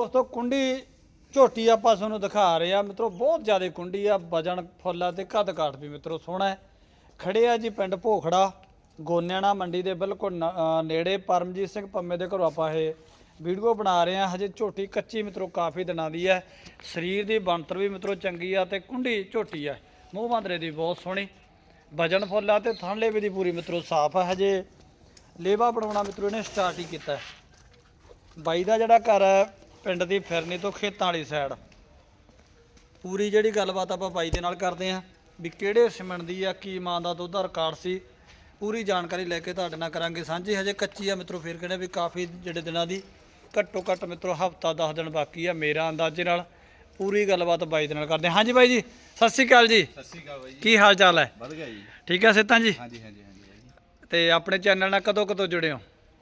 ਉਸ ਤੋਂ ਕੁੰਡੀ ਝੋਟੀ ਆਪਾਂ ਤੁਹਾਨੂੰ ਦਿਖਾ ਰਹੇ ਆ ਮਿੱਤਰੋ, ਬਹੁਤ ਜ਼ਿਆਦਾ ਕੁੰਡੀ ਆ, ਵਜਨ ਫੁੱਲਾ ਤੇ ਕੱਦ ਕਾਠ ਵੀ ਮਿੱਤਰੋ ਸੋਹਣਾ ਹੈ। ਖੜੇ ਆ ਜੀ ਪਿੰਡ ਭੋਖੜਾ, ਗੋਨਿਆਣਾ ਮੰਡੀ ਦੇ ਬਿਲਕੁਲ ਨ- ਨੇੜੇ ਪਰਮਜੀਤ ਸਿੰਘ ਪੰਮੇ ਦੇ ਘਰੋਂ ਆਪਾਂ ਇਹ ਵੀਡੀਓ ਬਣਾ ਰਹੇ ਆ ਹਜੇ ਝੋਟੀ ਕੱਚੀ ਮਿੱਤਰੋ, ਕਾਫੀ ਦਿਨਾਂ ਦੀ ਹੈ। ਸਰੀਰ ਦੀ ਬਣਤਰ ਵੀ ਮਿੱਤਰੋ ਚੰਗੀ ਆ ਤੇ ਕੁੰਡੀ ਝੋਟੀ ਆ। ਮੂੰਹ ਬਾਂਦਰੇ ਦੀ ਬਹੁਤ ਸੋਹਣੀ। ਵਜਨ ਫੁੱਲਾ ਤੇ ਥਣਲੇ ਵੀ ਦੀ ਪੂਰੀ ਮਿੱਤਰੋ ਸਾਫ਼ ਹੈ ਹਜੇ ਲੇਵਾ ਬਣਾਉਣਾ ਮਿੱਤਰੋ, ਇਹਨੇ ਸਟਾਰਟ ਹੀ ਕੀਤਾ ਬਾਈ ਦਾ ਜਿਹੜਾ ਘਰ ਹੈ ਪਿੰਡ ਦੀ ਫਿਰਨੀ ਤੋਂ ਖੇਤਾਂ ਵਾਲੀ ਸਾਈਡ ਪੂਰੀ ਜਿਹੜੀ ਗੱਲਬਾਤ ਆਪਾਂ ਬਾਈ ਦੇ ਨਾਲ ਕਰਦੇ ਆਂ ਵੀ ਕਿਹੜੇ ਸਿਮਣ ਦੀ ਆ ਕੀ ਮਾਂ ਦਾ ਦੁੱਧ ਦਾ ਰਿਕਾਰਡ ਸੀ ਪੂਰੀ ਜਾਣਕਾਰੀ ਲੈ ਕੇ ਤੁਹਾਡੇ ਨਾਲ ਕਰਾਂਗੇ ਸਾਂਝੀ। ਹਜੇ ਕੱਚੀ ਆ ਮਿੱਤਰੋ ਫਿਰ ਕਹਿੰਦੇ ਵੀ ਕਾਫੀ ਜਿਹੜੇ ਦਿਨਾਂ ਦੀ ਘੱਟੋ ਘੱਟ ਮਿੱਤਰੋ ਹਫਤਾ 10 ਦਿਨ ਬਾਕੀ ਆ ਮੇਰਾ ਅੰਦਾਜ਼ੇ ਨਾਲ। ਪੂਰੀ ਗੱਲਬਾਤ ਬਾਈ ਦੇ ਨਾਲ ਕਰਦੇ ਹਾਂ। ਹਾਂਜੀ ਬਾਈ ਜੀ ਸਤਿ ਸ਼੍ਰੀ ਅਕਾਲ ਜੀ। ਸਤਿ ਸ਼੍ਰੀ ਅਕਾਲ ਬਾਈ ਜੀ। ਕੀ ਹਾਲ ਚਾਲ ਹੈ? ਵਧ ਗਿਆ ਜੀ। ਠੀਕ ਹੈ ਸਿੱਤਾਂ ਜੀ? ਹਾਂਜੀ ਹਾਂਜੀ ਹਾਂਜੀ ਤੇ ਆਪਣੇ ਚੈਨਲ ਨਾਲ ਕਦੋਂ ਕਦੋਂ ਜੁੜੇ ਹੋ?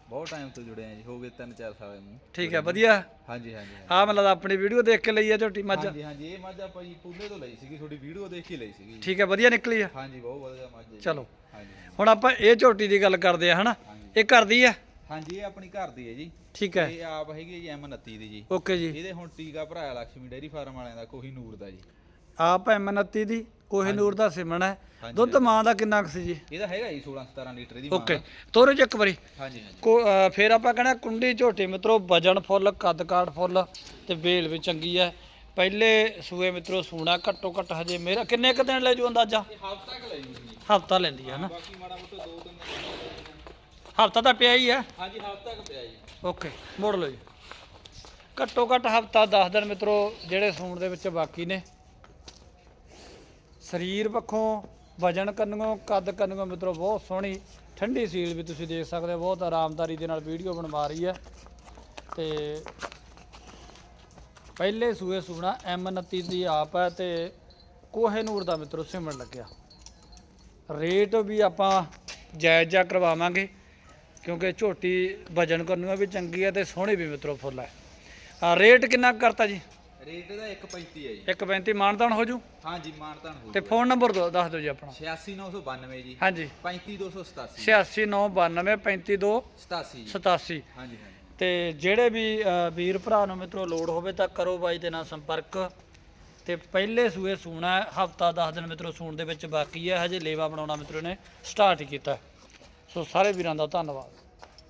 ਬਹੁਤ ਟਾਈਮ ਤੋਂ ਜੁੜੇ ਆ ਜੀ ਹੋ ਗਏ 3-4 ਸਾਲ ਨੂੰ ਠੀਕ ਹੈ ਵਧੀਆ। ਹਾਂਜੀ ਹਾਂਜੀ ਆ ਮਤਲਬ ਆਪਣੀ ਵੀਡੀਓ ਦੇਖ ਕੇ ਲਈ ਆ ਝੋਟੀ ਮੱਝ? ਹਾਂਜੀ ਹਾਂਜੀ ਇਹ ਮੱਝ ਆਪਾਂ ਜੀ ਪੁੱਲੇ ਤੋਂ ਲਈ ਸੀਗੀ ਤੁਹਾਡੀ ਵੀਡੀਓ ਦੇਖ ਕੇ ਲਈ ਸੀਗੀ ਠੀਕ ਹੈ ਵਧੀਆ ਨਿਕਲੀ ਆ। ਹਾਂਜੀ ਬਹੁਤ ਵਧੀਆ ਮੱਝ ਹੈ ਜੀ। ਚਲੋ। ਹਾਂਜੀ ਹਾਂਜੀ। ਹੁਣ ਆਪਾਂ ਇਹ ਝੋਟੀ ਦੀ ਗੱਲ ਕਰਦੇ ਆ ਹਨਾ? ਇਹ ਕਰਦੀ ਆ? ਹਾਂਜੀ ਇਹ ਆਪਣੀ ਘਰ ਦੀ ਹੈ ਜੀ। ਠੀਕ ਹੈ ਇਹ ਆਪ ਹੈਗੀ ਹੈ ਜੀ M29 ਦੀ ਜੀ। ਓਕੇ ਜੀ। ਇਹਦੇ ਹੁਣ ਟੀਕਾ ਭਰਾਇਆ ਲక్ష్ਮੀ ਡੇਅਰੀ ਫਾਰਮ ਵਾਲਿਆਂ ਦਾ ਕੋਹੀ ਨੂਰ ਦਾ ਜੀ। ਆਪ ਐਮਨਤੀ ਦੀ ਕੋਹਿਨੂਰ ਦਾ ਸਿਮਣ ਹੈ। ਦੁੱਧ ਮਾਂ ਦਾ ਕਿੰਨਾ ਕੁ ਸੀ ਜੀ? ਇਹਦਾ ਹੈਗਾ ਜੀ 16-17 ਲੀਟਰ ਦੀ ਮਾਂ ਓਕੇ। ਤੋਰੇ ਚ ਇੱਕ ਵਾਰੀ। ਹਾਂਜੀ ਹਾਂਜੀ। ਕੋ ਫਿਰ ਆਪਾਂ ਕਹਿੰਦਾ ਕੁੰਡੀ ਝੋਟੀ ਮਿੱਤਰੋ ਵਜਨ ਫੁੱਲ ਕੱਦ ਕਾਠ ਫੁੱਲ ਤੇ ਵੇਲ ਵੀ ਚੰਗੀ ਹੈ। ਪਹਿਲੇ ਸੂਏ ਮਿੱਤਰੋ ਸੂਣਾ ਘੱਟੋ ਘੱਟ ਹਜੇ ਮੇਰਾ ਕਿੰਨੇ ਕੁ ਦਿਨ ਲੈ ਜੂ ਅੰਦਾਜ਼ਾ? ਹਫ਼ਤਾ ਕ ਲਈ ਜੀ ਹਫਤਾ ਲੈਂਦੀ ਹੈ ਨਾ। ਬਾਕੀ ਮਾੜਾ ਮੋਟਾ ਦੋ ਤਿੰਨ ਹਫਤਾ ਤਾਂ ਪਿਆ ਹੀ ਹੈ। ਹਾਂਜੀ ਹਫ਼ਤਾ ਕ ਪਿਆ ਜੀ। ਓਕੇ ਮੋੜ ਲਓ ਜੀ। ਘੱਟੋ ਘੱਟ ਹਫਤਾ 10 ਦਿਨ ਮਿੱਤਰੋ ਜਿਹੜੇ ਸੂਣ ਦੇ ਵਿੱਚ ਬਾਕੀ ਨੇ। ਸਰੀਰ ਪੱਖੋਂ, ਵਜਨ ਕੰਨੋਂ ਕੱਦ ਕੰਨੋਂ ਮਿੱਤਰੋ, ਬਹੁਤ ਸੋਹਣੀ, ਠੰਡੀ ਸੀਲ ਵੀ ਤੁਸੀਂ ਦੇਖ ਸਕਦੇ ਹੋ, ਬਹੁਤ ਆਰਾਮਦਾਰੀ ਦੇ ਨਾਲ ਵੀਡੀਓ ਬਣਵਾ ਰਹੀ ਹੈ। ਤੇ ਪਹਿਲੇ ਸੂਏ ਸੂਣਾ M29 ਦੀ ਆਪ ਹੈ ਤੇ ਕੋਹੇਨੂਰ ਦਾ ਮਿੱਤਰੋ ਸਿਮਣ ਲੱਗਿਆ। ਰੇਟ ਵੀ ਆਪਾਂ ਜਾਇਜ਼ ਜਾ ਕਰਵਾਵਾਂਗੇ, ਕਿਉਂਕਿ ਝੋਟੀ ਵਜਨ ਕਰਨੋਂ ਵੀ ਚੰਗੀ ਹੈ ਤੇ ਸੋਹਣੀ ਵੀ ਮਿੱਤਰੋ ਫੁੱਲ ਹੈ। ਰੇਟ ਕਿੰਨਾ ਕੁ ਕਰਤਾ ਜੀ? ਰੇਟ ਇਹਦਾ 1.35 ਹੈ ਜੀ। 135 ਮਾਨਦਾਨ ਹੋ ਜੂ? ਹਾਂਜੀ ਮਾਨਤਾਨ ਹੋ ਤੇ ਫੋਨ ਨੰਬਰ ਦੋ ਦੱਸ ਦਿਓ ਜੀ ਆਪਣਾ। 86992 ਜੀ। ਹਾਂਜੀ। 35287 8692 352 87 ਜੀ। 87 ਹਾਂਜੀ ਹਾਂਜੀ। ਤੇ ਜਿਹੜੇ ਵੀ ਅ, ਵੀਰ ਭਰਾ ਨੂੰ ਮਿੱਤਰੋ ਲੋੜ ਹੋਵੇ ਤਾਂ ਕਰੋ ਬਾਈ ਦੇ ਨਾਲ ਸੰਪਰਕ। ਤੇ ਪਹਿਲੇ ਸੂਏ ਸੂਣਾ ਹਫਤਾ 10 ਦਿਨ ਮਿੱਤਰੋ ਸੂਣ ਦੇ ਵਿੱਚ ਬਾਕੀ ਹੈ ਹਜੇ ਲੇਵਾ ਬਣਾਉਣਾ ਮਿੱਤਰੋ ਨੇ ਸਟਾਰਟ ਕੀਤਾ ਹੈ। ਸੋ ਸਾਰੇ ਵੀਰਾਂ ਦਾ ਧੰਨਵਾਦ।